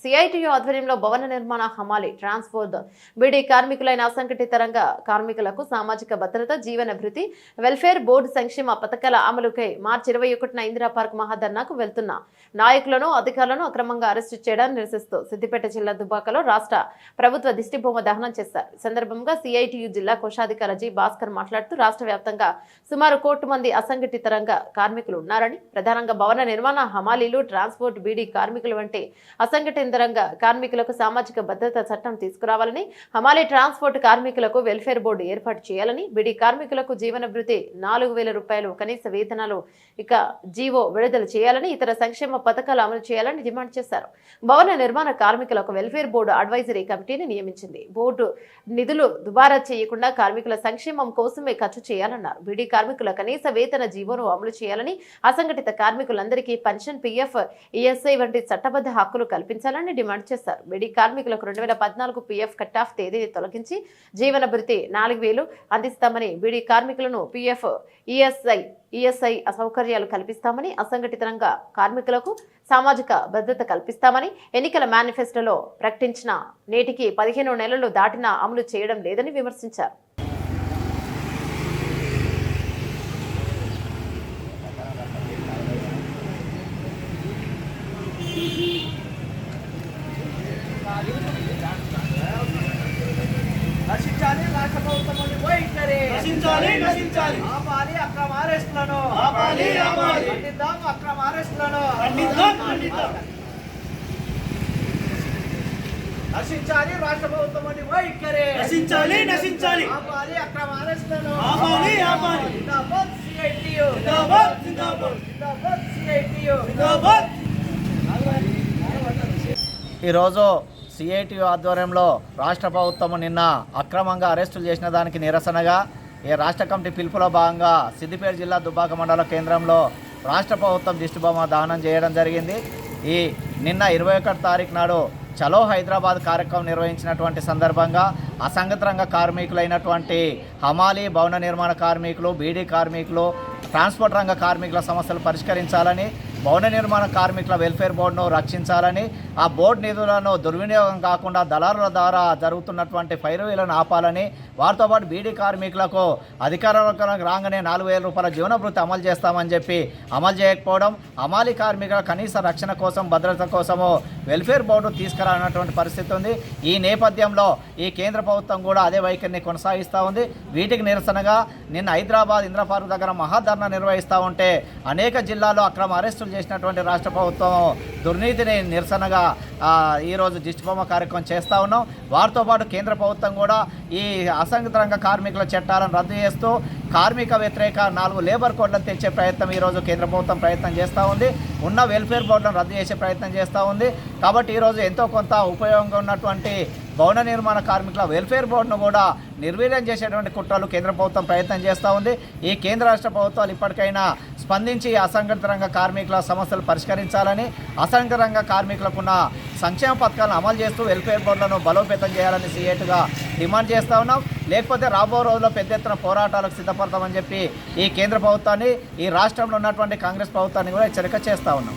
CITU ఆధ్వర్యంలో భవన నిర్మాణ హమాలి ట్రాన్స్పోర్ట్ బీడీ కార్మికులైన అసంఘటిత రంగ కార్మికులకు సామాజిక భద్రత జీవనభృతి వెల్ఫేర్ బోర్డు సంక్షేమ పథకాల అమలుకై మార్చి ఇరవై ఒకటిన ఇందిరా పార్క్ మహాధర్నాకు వెళ్తున్న. నాయకులను అధికారులను అక్రమంగా అరెస్టు చేయడాన్ని నిరసిస్తూ సిద్దిపేట జిల్లా దుబ్బాకలో రాష్ట్ర ప్రభుత్వ దిష్టిబొమ్మ దహనం చేశారు. సందర్భంగా సిఐటియు జిల్లా కోశాధికారి జి. భాస్కర్ మాట్లాడుతూ రాష్ట్ర వ్యాప్తంగా సుమారు కోటి మంది అసంఘటిత రంగ కార్మికులు ఉన్నారని ప్రధానంగా భవన నిర్మాణ హమాలీలు ట్రాన్స్పోర్ట్ బీడీ కార్మికులు వంటి అసంఘటిత కేంద్రంగా కార్మికులకు సామాజిక భద్రత చట్టం తీసుకురావాలని హమాలీ ట్రాన్స్పోర్ట్ కార్మికులకు వెల్ఫేర్ బోర్డు ఏర్పాటు చేయాలని బిడి కార్మికులకు జీవన భృతి నాలుగు రూపాయలు కనీస వేతనాలు ఇక జీవో విడుదల చేయాలని ఇతర సంక్షేమ పథకాలు అమలు చేయాలని డిమాండ్ చేశారు. భవన నిర్మాణ కార్మికులకు వెల్ఫేర్ బోర్డు అడ్వైజరీ కమిటీని నియమించింది. బోర్డు నిధులు దుబారా చేయకుండా కార్మికుల సంక్షేమం కోసమే ఖర్చు చేయాలన్నారు. బీడీ కార్మికుల కనీస వేతన జీవోను అమలు చేయాలని అసంఘటిత కార్మికులందరికీ పెన్షన్ పీఎఫ్ ఈఎస్ఐ వంటి చట్టబద్ధ హక్కులు కల్పించాలని డిమాండ్ చేశారు. బీడీ కార్మికులకు రెండు వేల పద్నాలుగు పీఎఫ్ కట్ ఆఫ్ తేదీని తొలగించి జీవన భృతి నాలుగు వేలు అందిస్తామని బీడీ కార్మికులను పీఎఫ్ ఈఎస్ఐ ఈఎస్ఐ సౌకర్యాలు కల్పిస్తామని అసంఘటిత రంగ కార్మికులకు సామాజిక భద్రత కల్పిస్తామని ఎన్నికల మేనిఫెస్టోలో ప్రకటించిన నేటికి పదిహేను నెలలు దాటినా అమలు చేయడం లేదని విమర్శించారు. ప్రభుత్వం వైఖరి నశించాలి నశించాలి. ఆపాలి అక్రమ అరెస్టులను. ఆపాలి, ఆపాలి. ఖండిద్దాం అక్రమ అరెస్టులను. ఖండిద్దాం, ఖండిద్దాం. నశించాలి రాష్ట్ర ప్రభుత్వం వైఖరి నశించాలి నశించాలి. ఆపాలి అక్రమ అరెస్టులను. ఆపాలి, ఆపాలి. జిందాబాద్ సిఐటియు. జిందాబాద్ జిందాబాద్. జిందాబాద్ సిఐటియు. జిందాబాద్. ఈరోజు సిఐటి ఆధ్వర్యంలో రాష్ట్ర ప్రభుత్వం నిన్న అక్రమంగా అరెస్టులు చేసిన దానికి నిరసనగా ఈ రాష్ట్ర కమిటీ పిలుపులో భాగంగా సిద్దిపేట జిల్లా దుబ్బాక మండల కేంద్రంలో రాష్ట్ర ప్రభుత్వం దిష్టిబొమ్మ దానం చేయడం జరిగింది. ఈ నిన్న ఇరవై ఒకటి తారీఖు నాడు చలో హైదరాబాద్ కార్యక్రమం నిర్వహించినటువంటి సందర్భంగా అసంగత రంగ కార్మికులైనటువంటి హమాలి భవన నిర్మాణ కార్మికులు బీడీ కార్మికులు ట్రాన్స్పోర్ట్ రంగ కార్మికుల సమస్యలు పరిష్కరించాలని భవన నిర్మాణ కార్మికుల వెల్ఫేర్ బోర్డును రక్షించాలని ఆ బోర్డు నిధులను దుర్వినియోగం కాకుండా దళారుల ద్వారా జరుగుతున్నటువంటి పైరువీలను ఆపాలని వారితో పాటు బీడీ కార్మికులకు అధికారంలోకి రాగానే నాలుగు వేల రూపాయల జీవనభృతి అమలు చేస్తామని చెప్పి అమలు చేయకపోవడం అమాలి కార్మికుల కనీస రక్షణ కోసం భద్రత కోసము వెల్ఫేర్ బోర్డు తీసుకురానటువంటి పరిస్థితి ఉంది. ఈ నేపథ్యంలో ఈ కేంద్ర ప్రభుత్వం కూడా అదే వైఖరిని కొనసాగిస్తూ ఉంది. వీటికి నిరసనగా నిన్న హైదరాబాద్ ఇంద్రపార్క్ దగ్గర మహాధర్నా నిర్వహిస్తూ ఉంటే అనేక జిల్లాల్లో అక్రమ అరెస్టులు చేసినటువంటి రాష్ట్ర ప్రభుత్వం దుర్నీతిని నిరసనగా ఈరోజు దిష్టిబొమ్మ కార్యక్రమం చేస్తూ ఉన్నాం. వారితో పాటు కేంద్ర ప్రభుత్వం కూడా ఈ అసంఘిత రంగ కార్మికుల చట్టాలను రద్దు చేస్తూ కార్మిక వ్యతిరేక నాలుగు లేబర్ కోడ్లను తెచ్చే ప్రయత్నం ఈరోజు కేంద్ర ప్రభుత్వం ప్రయత్నం చేస్తూ ఉంది. ఉన్న వెల్ఫేర్ బోర్డులను రద్దు చేసే ప్రయత్నం చేస్తూ ఉంది. కాబట్టి ఈరోజు ఎంతో కొంత ఉపయోగంగా ఉన్నటువంటి భవన నిర్మాణ కార్మికుల వెల్ఫేర్ బోర్డును కూడా నిర్వీర్యం చేసేటువంటి కుట్రలు కేంద్ర ప్రభుత్వం ప్రయత్నం చేస్తూ ఉంది. ఈ కేంద్ర రాష్ట్ర ప్రభుత్వాలు ఇప్పటికైనా స్పందించి అసంఘటిత రంగ కార్మికుల సమస్యలు పరిష్కరించాలని అసంఘటిత రంగ కార్మికులకున్న సంక్షేమ పథకాలను అమలు చేస్తూ వెల్ఫేర్ బోర్డులను బలోపేతం చేయాలని సీఎట్గా డిమాండ్ చేస్తూ ఉన్నాం. లేకపోతే రాబో రోజుల్లో పెద్ద ఎత్తున పోరాటాలకు సిద్ధపడతామని చెప్పి ఈ కేంద్ర ప్రభుత్వాన్ని ఈ రాష్ట్రంలో ఉన్నటువంటి కాంగ్రెస్ ప్రభుత్వాన్ని కూడా హెచ్చరిక చేస్తూ ఉన్నాం.